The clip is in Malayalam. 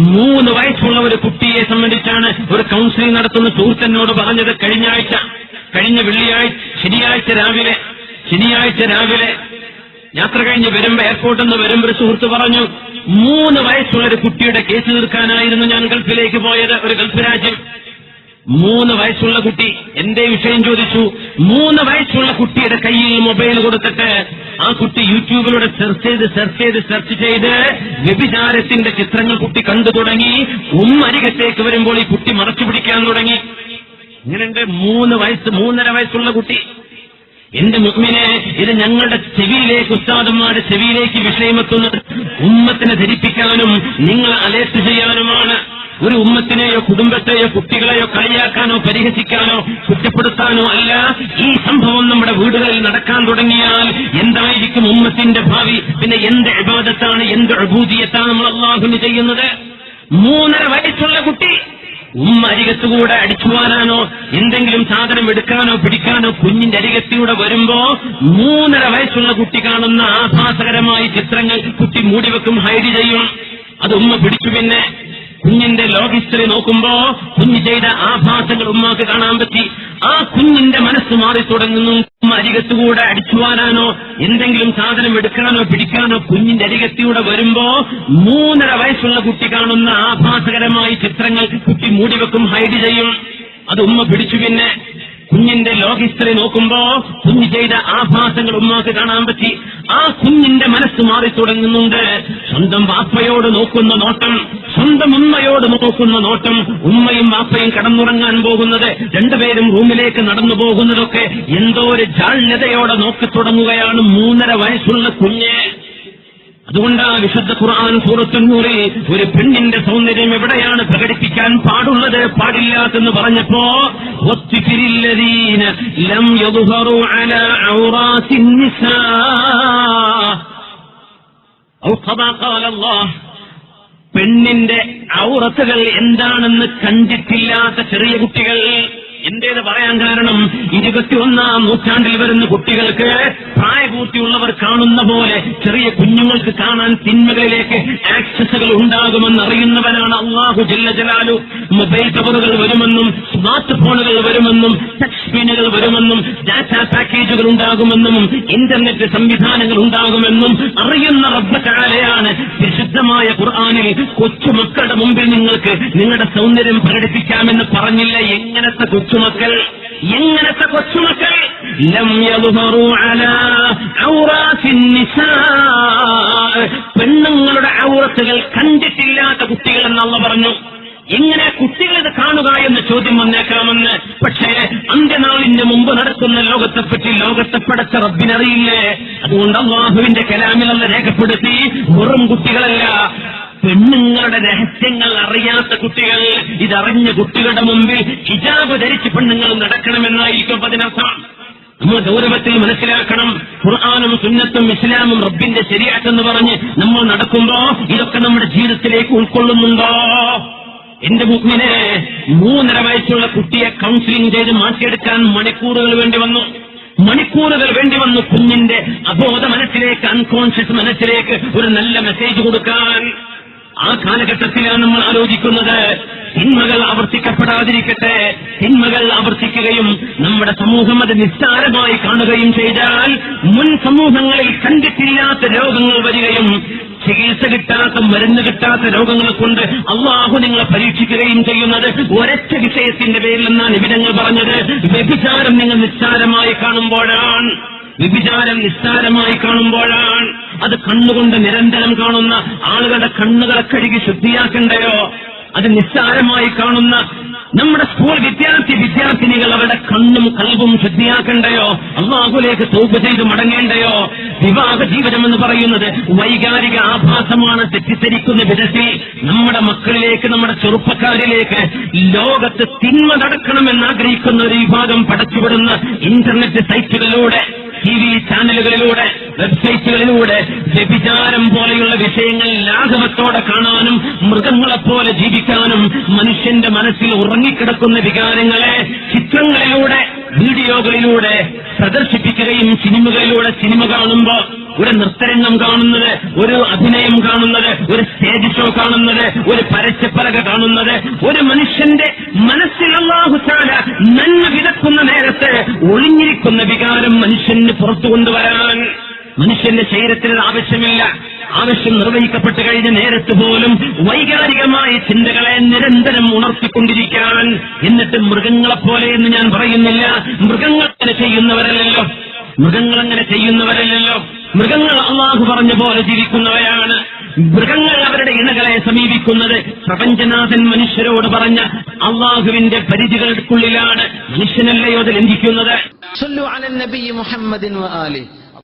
മൂന്ന് വയസ്സുള്ള ഒരു കുട്ടിയെ സംബന്ധിച്ചാണ് ഒരു കൗൺസിലിംഗ് നടത്തുന്ന സുഹൃത്തനോട് പറഞ്ഞത് കഴിഞ്ഞ ആഴ്ച. കഴിഞ്ഞ വെള്ളിയാഴ്ച ശനിയാഴ്ച രാവിലെ ശനിയാഴ്ച രാവിലെ. യാത്ര കഴിഞ്ഞ് വരുമ്പോ എയർപോർട്ടിൽ നിന്ന് വരുമ്പോ ഒരു സുഹൃത്ത് പറഞ്ഞു മൂന്ന് വയസ്സുള്ള ഒരു കുട്ടിയുടെ കേസ് തീർക്കാനായിരുന്നു ഞാൻ ഗൾഫിലേക്ക് പോയത് ഒരു ഗൾഫ് രാജ്യം. മൂന്ന് വയസ്സുള്ള കുട്ടി എന്റെ വിഷയം ചോദിച്ചു? മൂന്ന് വയസ്സുള്ള കുട്ടിയുടെ കയ്യിൽ മൊബൈൽ കൊടുത്തിട്ട് ആ കുട്ടി യൂട്യൂബിലൂടെ സെർച്ച് ചെയ്ത് സെർച്ച് ചെയ്ത് സെർച്ച് ചെയ്ത് വ്യഭിചാരത്തിന്റെ ചിത്രങ്ങൾ കുട്ടി കണ്ടു തുടങ്ങി. ഉമ്മരികത്തേക്ക് വരുമ്പോൾ ഈ കുട്ടി മറച്ചു പിടിക്കാൻ തുടങ്ങി. ഇങ്ങനെയുണ്ട് മൂന്ന് വയസ്സ് മൂന്നര വയസ്സുള്ള കുട്ടി. എന്റെ മുഗ്മിനെ ഇത് ഞങ്ങളുടെ ചെവിയിലേക്ക് ഉസ്താദന്മാരുടെ ചെവിയിലേക്ക് വിഷയമെത്തുന്നത് ഉമ്മത്തിനെ ധരിപ്പിക്കാനും നിങ്ങൾ അലേർട്ട് ചെയ്യാനുമാണ്. ഒരു ഉമ്മത്തിനെയോ കുടുംബത്തെയോ കുട്ടികളെയോ കളിയാക്കാനോ പരിഹസിക്കാനോ കുറ്റപ്പെടുത്താനോ അല്ല. ഈ സംഭവം നമ്മുടെ വീടുകളിൽ നടക്കാൻ തുടങ്ങിയാൽ ഉമ്മത്തിന്റെ ഭാവി പിന്നെ എന്ത് ഇബാദത്താണ് എന്ത് അഭൂതിയത്താണ് നമ്മൾ അള്ളാഹുന് ചെയ്യുന്നത്? മൂന്നര വയസ്സുള്ള കുട്ടി ഉമ്മ അരികത്തുകൂടെ അടിച്ചുവാനാനോ എന്തെങ്കിലും സാധനം എടുക്കാനോ പിടിക്കാനോ കുഞ്ഞിന്റെ അരികത്തിലൂടെ വരുമ്പോ മൂന്നര വയസ്സുള്ള കുട്ടി കാണുന്ന ആഭാസകരമായ ചിത്രങ്ങൾ കുട്ടി മൂടിവെക്കും ഹൈഡ് ചെയ്യും. അത് ഉമ്മ പിടിച്ചു പിന്നെ കുഞ്ഞിന്റെ ലോക ഹിസ്റ്ററി നോക്കുമ്പോ കുഞ്ഞ് ചെയ്ത ആഭാസങ്ങൾ ഉമ്മാക്ക് കാണാൻ പറ്റി. ആ കുഞ്ഞിന്റെ മനസ്സ് മാറി തുടങ്ങുന്നു. അരികത്തുകൂടെ അടിച്ചുവാനാനോ എന്തെങ്കിലും സാധനം എടുക്കാനോ പിടിക്കാനോ കുഞ്ഞിന്റെ അരികത്തിലൂടെ വരുമ്പോ മൂന്നര വയസ്സുള്ള കുട്ടി കാണുന്ന ആഭാസകരമായ ചിത്രങ്ങൾ കുട്ടി മൂടിവെക്കും ഹൈഡ് ചെയ്യും. അത് ഉമ്മ പിടിച്ചു പിന്നെ കുഞ്ഞിന്റെ ലോക ഹിസ്റ്ററി നോക്കുമ്പോ കുഞ്ഞ് ചെയ്ത ആഭാസങ്ങൾ ഉമ്മാക്ക് കാണാൻ പറ്റി. ആ കുഞ്ഞിന്റെ മനസ്സ് മാറി തുടങ്ങുന്നുണ്ട്. സ്വന്തം വാപ്പയോട് നോക്കുന്ന നോട്ടം. സ്വന്തം ഉമ്മയോട് നോക്കുന്ന നോട്ടം ഉമ്മയും വാപ്പയും കടന്നുറങ്ങാൻ പോകുന്നത് രണ്ടുപേരും റൂമിലേക്ക് നടന്നു പോകുന്നതൊക്കെ എന്തോ ഒരു ജാള്യതയോടെ നോക്കി തുടങ്ങുകയാണ് മൂന്നര വയസ്സുള്ള കുഞ്ഞ്. അതുകൊണ്ട് ആ വിശുദ്ധ ഖുർആൻ സൂറത്തുന്നൂറി ഒരു പെണ്ണിന്റെ സൗന്ദര്യം എവിടെയാണ് പ്രകടിപ്പിക്കാൻ പാടുള്ളത്? പാടില്ലാത്തെന്ന് പറഞ്ഞപ്പോ ലം അലാ ഖാല അല്ലാഹ് പെണ്ണിന്റെ ഔറത്തുകൾ എന്താണെന്ന് കണ്ടിട്ടില്ലാത്ത ചെറിയ കുട്ടികൾ. എന്റേത് പറയാൻ കാരണം ഇരുപത്തിയൊന്നാം നൂറ്റാണ്ടിൽ വരുന്ന കുട്ടികൾക്ക് പ്രായപൂർത്തിയുള്ളവർ കാണുന്ന പോലെ ചെറിയ കുഞ്ഞുങ്ങൾക്ക് കാണാൻ തിന്മകളിലേക്ക് ആക്സസുകൾ ഉണ്ടാകുമെന്ന് അറിയുന്നവനാണ് അള്ളാഹു ജില്ല ജലാലു. മൊബൈൽ കവറുകൾ വരുമെന്നും സ്മാർട്ട് ഫോണുകൾ വരുമെന്നും വരുമെന്നും ഡാറ്റാ പാക്കേജുകൾ ഉണ്ടാകുമെന്നും ഇന്റർനെറ്റ് സംവിധാനങ്ങൾ ഉണ്ടാകുമെന്നും അറിയുന്ന റബ്ബക്കാലയാണ് വിശുദ്ധമായ ഖുർആാനിൽ കൊച്ചുമക്കളുടെ മുമ്പിൽ നിങ്ങൾക്ക് നിങ്ങളുടെ സൗന്ദര്യം പ്രകടിപ്പിക്കാമെന്ന് പറഞ്ഞില്ല? എങ്ങനത്തെ കൊച്ചുമക്കൾ? എങ്ങനത്തെ കൊച്ചുമക്കൾ? പെണ്ണുങ്ങളുടെ ഔറത്തുകൾ കണ്ടിട്ടില്ലാത്ത കുട്ടികൾ എന്നുള്ള പറഞ്ഞു. എങ്ങനെ കുട്ടികൾ ഇത് കാണുക എന്ന ചോദ്യം വന്നേക്കാമെന്ന് റബ്ബിനറിയില്ലേ? അതുകൊണ്ട് അള്ളാഹുവിന്റെ കലാമിലല്ല രേഖപ്പെടുത്തി. വെറും കുട്ടികളല്ല. പെണ്ണുങ്ങളുടെ രഹസ്യങ്ങൾ അറിയാത്ത കുട്ടികൾ. ഇതറിഞ്ഞ കുട്ടികളുടെ മുമ്പിൽ ഹിജാബ് ധരിച്ച് പെണ്ണുങ്ങൾ നടക്കണമെന്നായിരിക്കും അതിനർത്ഥം നമ്മൾ ഗൗരവത്തിൽ മനസ്സിലാക്കണം. ഖുർആാനും സുന്നത്തും ഇസ്ലാമും റബ്ബിന്റെ ശരിയാക്കെന്ന് പറഞ്ഞ് നമ്മൾ നടക്കുമ്പോ ഇതൊക്കെ നമ്മുടെ ജീവിതത്തിലേക്ക് ഉൾക്കൊള്ളുന്നുണ്ടോ? എന്റെ മുഖ്മിനെ മൂന്നര വയസ്സുള്ള കുട്ടിയെ കൗൺസിലിംഗ് ചെയ്ത് മാറ്റിയെടുക്കാൻ മണിക്കൂറുകൾ വേണ്ടി വന്നു. മണിക്കൂറുകൾ വേണ്ടി വന്നു കുഞ്ഞിന്റെ അബോധ മനസ്സിലേക്ക് അൺകോൺഷ്യസ് മനസ്സിലേക്ക് ഒരു നല്ല മെസ്സേജ് കൊടുക്കാൻ. ആ കാലഘട്ടത്തിലാണ് നമ്മൾ ആലോചിക്കുന്നത്. തിന്മകൾ ആവർത്തിക്കപ്പെടാതിരിക്കട്ടെ. തിന്മകൾ ആവർത്തിക്കുകയും നമ്മുടെ സമൂഹം അത് നിസ്സാരമായി കാണുകയും ചെയ്താൽ മുൻ സമൂഹങ്ങളിൽ കണ്ടിട്ടില്ലാത്ത രോഗങ്ങൾ വരികയും ചികിത്സ കിട്ടാത്ത മരുന്ന് കിട്ടാത്ത രോഗങ്ങളെ കൊണ്ട് അള്ളാഹു നിങ്ങളെ പരീക്ഷിക്കുകയും ചെയ്യുന്നത് ഒരൊറ്റ വിഷയത്തിന്റെ പേരിൽ എന്നാണ് ഇവിടങ്ങൾ പറഞ്ഞത്. വ്യഭിചാരം നിങ്ങൾ നിസ്സാരമായി കാണുമ്പോഴാണ്. വ്യഭിചാരം നിസ്സാരമായി കാണുമ്പോഴാണ്. അത് കണ്ണുകൊണ്ട് നിരന്തരം കാണുന്ന ആളുകളുടെ കണ്ണുകളെ കഴുകി ശുദ്ധിയാക്കണ്ടയോ? അത് നിസ്സാരമായി കാണുന്ന നമ്മുടെ സ്കൂൾ വിദ്യാർത്ഥി വിദ്യാർത്ഥിനികൾ അവരുടെ കൽവും ശുദ്ധിയാക്കണ്ടയോ? അള്ളാഹുലേക്ക് തോപ്പ് ചെയ്ത് മടങ്ങേണ്ടയോ? വിവാഹ ജീവിതം എന്ന് പറയുന്നത് വൈകാരിക ആഭാസമാണ് തെറ്റിദ്ധരിക്കുന്ന വിധത്തിൽ നമ്മുടെ മക്കളിലേക്ക് നമ്മുടെ ചെറുപ്പക്കാരിലേക്ക് ലോകത്ത് തിന്മ നടക്കണമെന്ന് ആഗ്രഹിക്കുന്ന ഒരു വിഭാഗം പടച്ചുവിടുന്ന ഇന്റർനെറ്റ് സൈറ്റുകളിലൂടെ ടി വി ചാനലുകളിലൂടെ വെബ്സൈറ്റുകളിലൂടെ വ്യഭിചാരം പോലെയുള്ള വിഷയങ്ങൾ ലാഘവത്തോടെ കാണാനും മൃഗങ്ങളെപ്പോലെ ജീവിക്കാനും മനുഷ്യന്റെ മനസ്സിൽ ഉറങ്ങിക്കിടക്കുന്ന വികാരങ്ങളെ ചിത്രങ്ങളിലൂടെ വീഡിയോകളിലൂടെ പ്രദർശിപ്പിക്കുകയും സിനിമകളിലൂടെ സിനിമ കാണുമ്പോ ഒരു നൃത്തരംഗം കാണുന്നത് ഒരു അഭിനയം കാണുന്നത് ഒരു സ്റ്റേജ് ഷോ കാണുന്നത് ഒരു പരസ്യപ്പലക കാണുന്നത് ഒരു മനുഷ്യന്റെ മനസ്സിൽ അള്ളാഹുസാല നന്മ വിതക്കുന്ന നേരത്ത് ഒളിഞ്ഞിരിക്കുന്ന വികാരം മനുഷ്യന് പുറത്തു കൊണ്ടുവരാൻ മനുഷ്യന്റെ ശരീരത്തിന് ആവശ്യമില്ല. ആവശ്യം നിർവഹിക്കപ്പെട്ടു കഴിഞ്ഞ നേരത്ത് പോലും വൈകാരികമായ ചിന്തകളെ നിരന്തരം ഉണർത്തിക്കൊണ്ടിരിക്കാൻ എന്നിട്ട് മൃഗങ്ങളെപ്പോലെ എന്ന് ഞാൻ പറയുന്നില്ല. മൃഗങ്ങൾ അങ്ങനെ ചെയ്യുന്നവരല്ലല്ലോ. മൃഗങ്ങൾ അങ്ങനെ ചെയ്യുന്നവരല്ലല്ലോ. മൃഗങ്ങൾ അള്ളാഹു പറഞ്ഞ പോലെ ജീവിക്കുന്നവരാണ് മൃഗങ്ങൾ അവരുടെ ഇണകളെ സമീപിക്കുന്നത് പ്രപഞ്ചനാഥൻ മനുഷ്യരോട് പറഞ്ഞ അള്ളാഹുവിന്റെ പരിധികൾക്കുള്ളിലാണ്. മനുഷ്യനല്ലയോ അത് ലംഘിക്കുന്നത്?